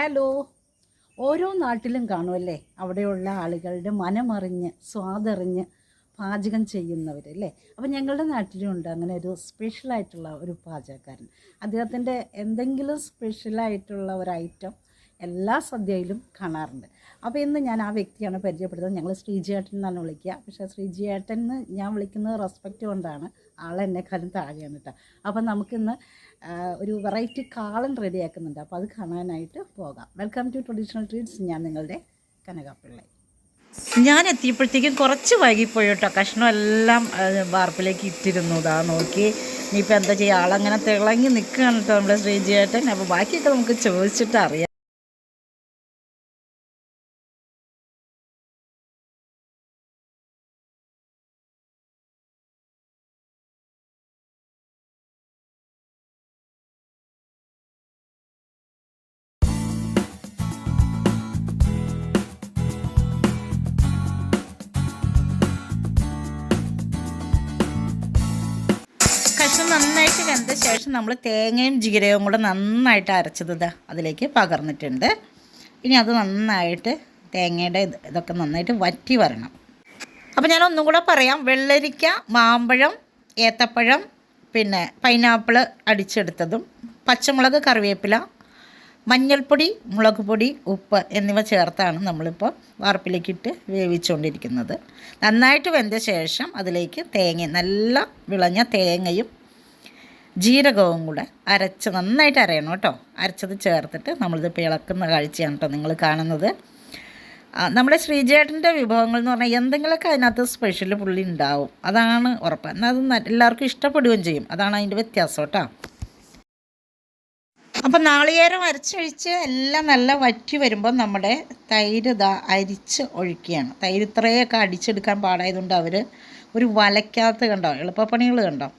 Hello ഓരോ നാട്ടിലും കാണുമല്ലേ അവിടെയുള്ള ആളുകളുടെ മനമറിഞ്ഞ് സ്വാദറിഞ്ഞ് പാചകം ചെയ്യുന്നവരല്ലേ അപ്പോൾ ഞങ്ങളുടെ നാട്ടിലും ഉണ്ട് അങ്ങനെ ഒരു സ്പെഷ്യലായിട്ടുള്ള ഒരു പാചകക്കാരൻ. അദ്ദേഹത്തിന്റെ എന്തെങ്കിലും സ്പെഷ്യലായിട്ടുള്ള ഒരു ഐറ്റം എല്ലാ സദ്യയിലും കാണാറുണ്ട്. അപ്പോൾ ഇന്ന് ഞാൻ ആ വ്യക്തിയാണ് പരിചയപ്പെടുത്തുന്നത്. ഞങ്ങൾ ശ്രീജിയേട്ടൻ എന്നാണ് വിളിക്കുക. പക്ഷേ ശ്രീജിയേട്ടൻ എന്ന് ഞാൻ വിളിക്കുന്നത് റെസ്പെക്റ്റ് കൊണ്ടാണ്. ആളെന്നെക്കാളും താഴെയാണ് കേട്ടോ. അപ്പോൾ നമുക്കിന്ന് ഒരു വെറൈറ്റി കാളൻ റെഡിയാക്കുന്നുണ്ട്. അപ്പോൾ അത് കാണാനായിട്ട് പോകാം. Welcome to traditional treats. ഞാൻ നിങ്ങളുടെ കനകാപ്പിള്ളை. ഞാൻ എത്തിയപ്പോഴത്തേക്കും കുറച്ച് വൈകിപ്പോയി കേട്ടോ കഷ്ണം എല്ലാം വാർപ്പിലേക്ക് ഇട്ടിരുന്നു. ഇതാ നോക്കി. ഇനിയിപ്പോൾ എന്താ ചെയ്യുക ആളങ്ങനെ തിളങ്ങി നിൽക്കുകയാണ് കേട്ടോ നമ്മുടെ ശ്രീജിയേട്ടൻ. അപ്പോൾ ബാക്കിയൊക്കെ നമുക്ക് ചോദിച്ചിട്ട് അറിയാം. നന്നായിട്ട് വെന്ത ശേഷം നമ്മൾ തേങ്ങയും ജീരകവും കൂടെ നന്നായിട്ട് അരച്ചത് അതിലേക്ക് പകർന്നിട്ടുണ്ട്. ഇനി അത് നന്നായിട്ട് തേങ്ങയുടെ ഇതൊക്കെ നന്നായിട്ട് വറ്റി വരണം. അപ്പോൾ ഞാൻ ഒന്നും കൂടെ പറയാം. വെള്ളരിക്ക മാമ്പഴം ഏത്തപ്പഴം പിന്നെ പൈനാപ്പിൾ അടിച്ചെടുത്തതും പച്ചമുളക് കറിവേപ്പില മഞ്ഞൾപ്പൊടി മുളക് പൊടി ഉപ്പ് എന്നിവ ചേർത്താണ് നമ്മളിപ്പോൾ വാർപ്പിലേക്കിട്ട് വേവിച്ചുകൊണ്ടിരിക്കുന്നത് നന്നായിട്ട് വെന്ത ശേഷം അതിലേക്ക് തേങ്ങ നല്ല വിളഞ്ഞ തേങ്ങയും ജീരകവും കൂടെ അരച്ച് നന്നായിട്ട് അരയണം കേട്ടോ. അരച്ചത് ചേർത്തിട്ട് നമ്മളിത് ഇളക്കുന്ന കാഴ്ചയാണ് കേട്ടോ നിങ്ങൾ കാണുന്നത്. നമ്മുടെ ശ്രീജേട്ടന്റെ വിഭവങ്ങൾ എന്ന് പറഞ്ഞാൽ എന്തെങ്കിലുമൊക്കെ അതിനകത്ത് സ്പെഷ്യൽ പുള്ളി ഉണ്ടാവും. അതാണ് ഉറപ്പ്. എന്നാൽ അത് എല്ലാവർക്കും ഇഷ്ടപ്പെടുകയും ചെയ്യും. അതാണ് അതിന്റെ വ്യത്യാസം കേട്ടോ. അപ്പം നാളികേരം അരച്ചൊഴിച്ച് എല്ലാം നല്ല വറ്റി വരുമ്പോൾ നമ്മുടെ തൈര് ഇതാ അരിച്ച് ഒഴിക്കുകയാണ്. തൈര് ഇത്രയൊക്കെ അടിച്ചെടുക്കാൻ പാടായതുകൊണ്ട് അവർ ഒരു വലയ്ക്കകത്ത് കണ്ടോ? എളുപ്പപ്പണികൾ കണ്ടോ?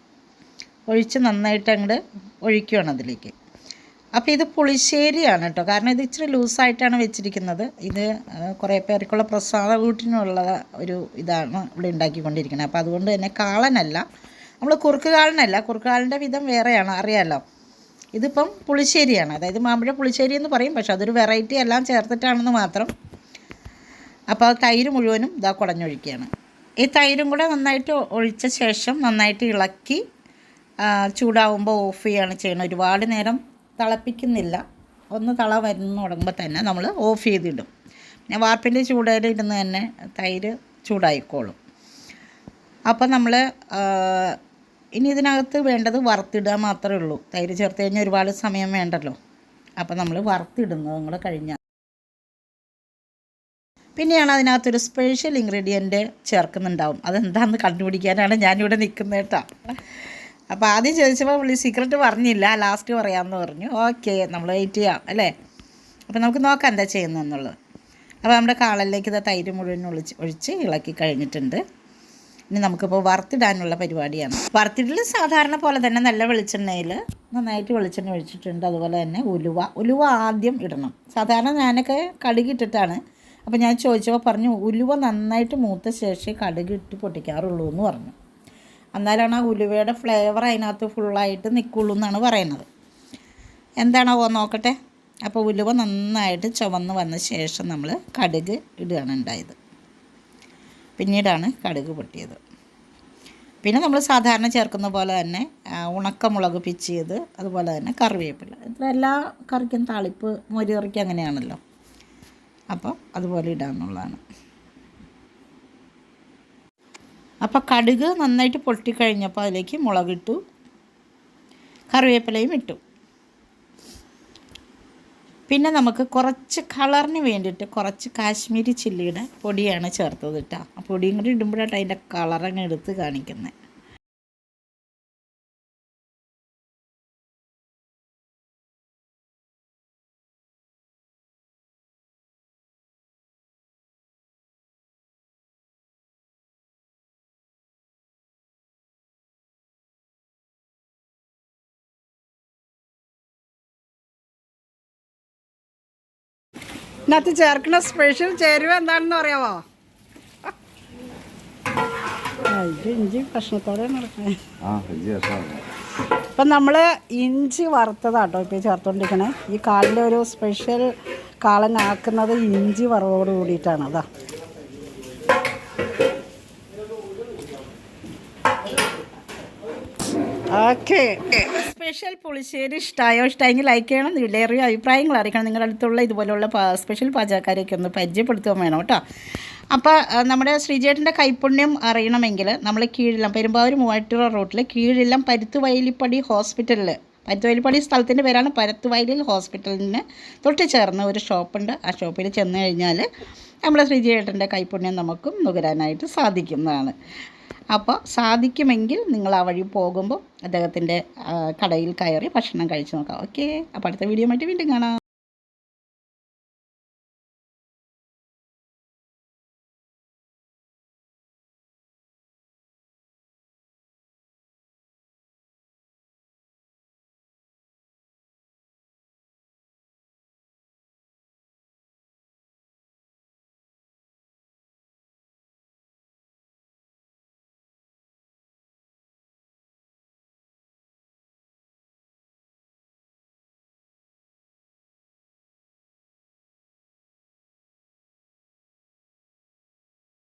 ഒഴിച്ച് നന്നായിട്ട് അങ്ങോട്ട് ഒഴിക്കുകയാണ് അതിലേക്ക്. അപ്പോൾ ഇത് പുളിശ്ശേരിയാണ് കേട്ടോ. കാരണം ഇത് ഇച്ചിരി ലൂസായിട്ടാണ് വെച്ചിരിക്കുന്നത്. ഇത് കുറേ പേർക്കുള്ള പ്രസാദ കൂട്ടിനുള്ള ഒരു ഇതാണ് ഇവിടെ ഉണ്ടാക്കിക്കൊണ്ടിരിക്കുന്നത്. അപ്പോൾ അതുകൊണ്ട് തന്നെ കാളനല്ല. നമ്മൾ കുറുക്ക് കാളനല്ല. കുറുക്ക് കാളന്റെ വിധം വേറെയാണ്. അറിയാമല്ലോ ഇതിപ്പം പുളിശ്ശേരിയാണ്. അതായത് മാമ്പഴ പുളിശ്ശേരി എന്ന് പറയും. പക്ഷെ അതൊരു വെറൈറ്റി എല്ലാം ചേർത്തിട്ടാണെന്ന് മാത്രം. അപ്പോൾ തൈര് മുഴുവനും ഇതാ കുടഞ്ഞൊഴിക്കുകയാണ് ഈ തൈരും കൂടെ നന്നായിട്ട് ഒഴിച്ച ശേഷം നന്നായിട്ട് ഇളക്കി ചൂടാവുമ്പോൾ ഓഫ് ചെയ്യുകയാണ് ചെയ്യണം ഒരുപാട് നേരം തിളപ്പിക്കുന്നില്ല. ഒന്ന് തള വരുന്ന തുടങ്ങുമ്പോൾ തന്നെ നമ്മൾ ഓഫ് ചെയ്തിടും. പിന്നെ വാർപ്പിന്റെ ചൂടയിൽ ഇരുന്ന് തന്നെ തൈര് ചൂടായിക്കോളും. അപ്പോൾ നമ്മൾ ഇനി ഇതിനകത്ത് വേണ്ടത് വറുത്തിടുക മാത്രമേ ഉള്ളൂ. തൈര് ചേർത്ത് കഴിഞ്ഞാൽ ഒരുപാട് സമയം വേണ്ടല്ലോ. അപ്പോൾ നമ്മൾ വറുത്തിടുന്നത് നിങ്ങൾ കഴിഞ്ഞാൽ പിന്നെയാണ് അതിനകത്തൊരു സ്പെഷ്യൽ ഇൻഗ്രീഡിയന്റ് ചേർക്കുന്നുണ്ടാവും. അതെന്താണെന്ന് കണ്ടുപിടിക്കാനാണ് ഞാനിവിടെ നിൽക്കുന്നത് കേട്ടോ. അപ്പോൾ ആദ്യം ചോദിച്ചപ്പോൾ പുള്ളി സീക്രട്ട് പറഞ്ഞില്ല ലാസ്റ്റ് പറയാമെന്ന് പറഞ്ഞു. ഓക്കെ നമ്മൾ വെയിറ്റ് ചെയ്യാം അല്ലേ? അപ്പോൾ നമുക്ക് നോക്കാം എന്താ ചെയ്യുന്നതെന്നുള്ളത്. അപ്പോൾ നമ്മുടെ കാളലിലേക്ക് ഇത് തൈര് മുഴുവൻ ഒളിച്ച് ഒഴിച്ച് ഇളക്കി കഴിഞ്ഞിട്ടുണ്ട്. ഇനി നമുക്കിപ്പോൾ വറുത്തിടാനുള്ള പരിപാടിയാണ്. വറുത്തിടൽ സാധാരണ പോലെ തന്നെ നല്ല വെളിച്ചെണ്ണയിൽ നന്നായിട്ട് വെളിച്ചെണ്ണ ഒഴിച്ചിട്ടുണ്ട്. അതുപോലെ തന്നെ ഉലുവ ഉലുവ ആദ്യം ഇടണം. സാധാരണ ഞാനൊക്കെ കടുകിട്ടിട്ടാണ്. അപ്പോൾ ഞാൻ ചോദിച്ചപ്പോൾ പറഞ്ഞു ഉലുവ നന്നായിട്ട് മൂത്ത ശേഷം കടുകിട്ട് പൊട്ടിക്കാറുള്ളൂ എന്ന് പറഞ്ഞു. എന്നാലാണ് ആ ഉലുവയുടെ ഫ്ലേവർ അതിനകത്ത് ഫുള്ളായിട്ട് നിൽക്കുള്ളൂ എന്നാണ് പറയുന്നത്. എന്താണോ നോക്കട്ടെ. അപ്പോൾ ഉലുവ നന്നായിട്ട് ചുവന്ന് വന്ന ശേഷം നമ്മൾ കടുക് ഇടുകയാണ് ഉണ്ടായത്. പിന്നീടാണ് കടുക് പൊട്ടിയത്. പിന്നെ നമ്മൾ സാധാരണ ചേർക്കുന്ന പോലെ തന്നെ ഉണക്കമുളക് പിച്ചിയത് അതുപോലെ തന്നെ കറിവേപ്പില. ഇത്ര എല്ലാ കറിക്കും താളിപ്പ് മൊരി കറിക്കും അങ്ങനെയാണല്ലോ. അപ്പോൾ അതുപോലെ ഇടാമെന്നുള്ളതാണ് അപ്പോൾ കടുക് നന്നായിട്ട് പൊട്ടിക്കഴിഞ്ഞപ്പോൾ അതിലേക്ക് മുളകിട്ടു. കറിവേപ്പിലയും ഇട്ടു. പിന്നെ നമുക്ക് കുറച്ച് കളറിന് വേണ്ടിയിട്ട് കുറച്ച് കാശ്മീരി ചില്ലിയുടെ പൊടിയാണ് ചേർത്തത് കേട്ടോ ആ പൊടിയും കൂടി ഇടുമ്പോഴാണ് അതിന്റെ കളറങ്ങ് എടുത്ത് കാണിക്കുന്നത് ഇതിനകത്ത് ചേർക്കുന്ന സ്പെഷ്യൽ ചേരുവ എന്താണെന്ന് അറിയാമോ ഇഞ്ചി ഭക്ഷണത്തോടെ നടക്കണേ. അപ്പം നമ്മൾ ഇഞ്ചി വറുത്തതാട്ടോ ഇപ്പോൾ ചേർത്തുകൊണ്ടിരിക്കണേ ഈ കാലിന്റെ ഒരു സ്പെഷ്യൽ കാളൻ ആക്കുന്നത് ഇഞ്ചി വറവോട് കൂടിയിട്ടാണ്. അതാ. ഓക്കെ. സ്പെഷ്യൽ പുളിശ്ശേരി ഇഷ്ടമായോ ഇഷ്ടമെങ്കിൽ ലൈക്ക് ചെയ്യണം. വിലയേറിയ അഭിപ്രായങ്ങൾ അറിയിക്കണം. നിങ്ങളുടെ അടുത്തുള്ള ഇതുപോലുള്ള സ്പെഷ്യൽ പാചകക്കാരെയൊക്കെ ഒന്ന് പരിചയപ്പെടുത്തുകയും വേണം കേട്ടോ. അപ്പോൾ നമ്മുടെ ശ്രീജേട്ടന്റെ കൈപ്പുണ്യം അറിയണമെങ്കിൽ നമ്മൾ കീഴിലം പെരുമ്പാവൂർ മൂവാറ്റുപുഴ റോട്ടിൽ കീഴിലം പരുത്തുവയലിപ്പടി ഹോസ്പിറ്റലിൽ പരുത്തുവയലിപ്പടി സ്ഥലത്തിന്റെ പേരാണ് പരുത്തുവയലിൽ ഹോസ്പിറ്റലിന് തൊട്ട് ചേർന്ന ഒരു ഷോപ്പുണ്ട് ആ ഷോപ്പിൽ ചെന്ന് കഴിഞ്ഞാൽ നമ്മുടെ ശ്രീജേട്ടന്റെ കൈപ്പുണ്യം നമുക്കും നുകരാനായിട്ട് സാധിക്കുന്നതാണ്. അപ്പോൾ സാധിക്കുമെങ്കിൽ നിങ്ങൾ ആ വഴി പോകുമ്പോൾ അദ്ദേഹത്തിന്റെ കടയിൽ കയറി ഭക്ഷണം കഴിച്ച് നോക്കാം. ഓക്കേ. അപ്പോൾ അടുത്ത വീഡിയോ ആയിട്ട് വീണ്ടും കാണാം.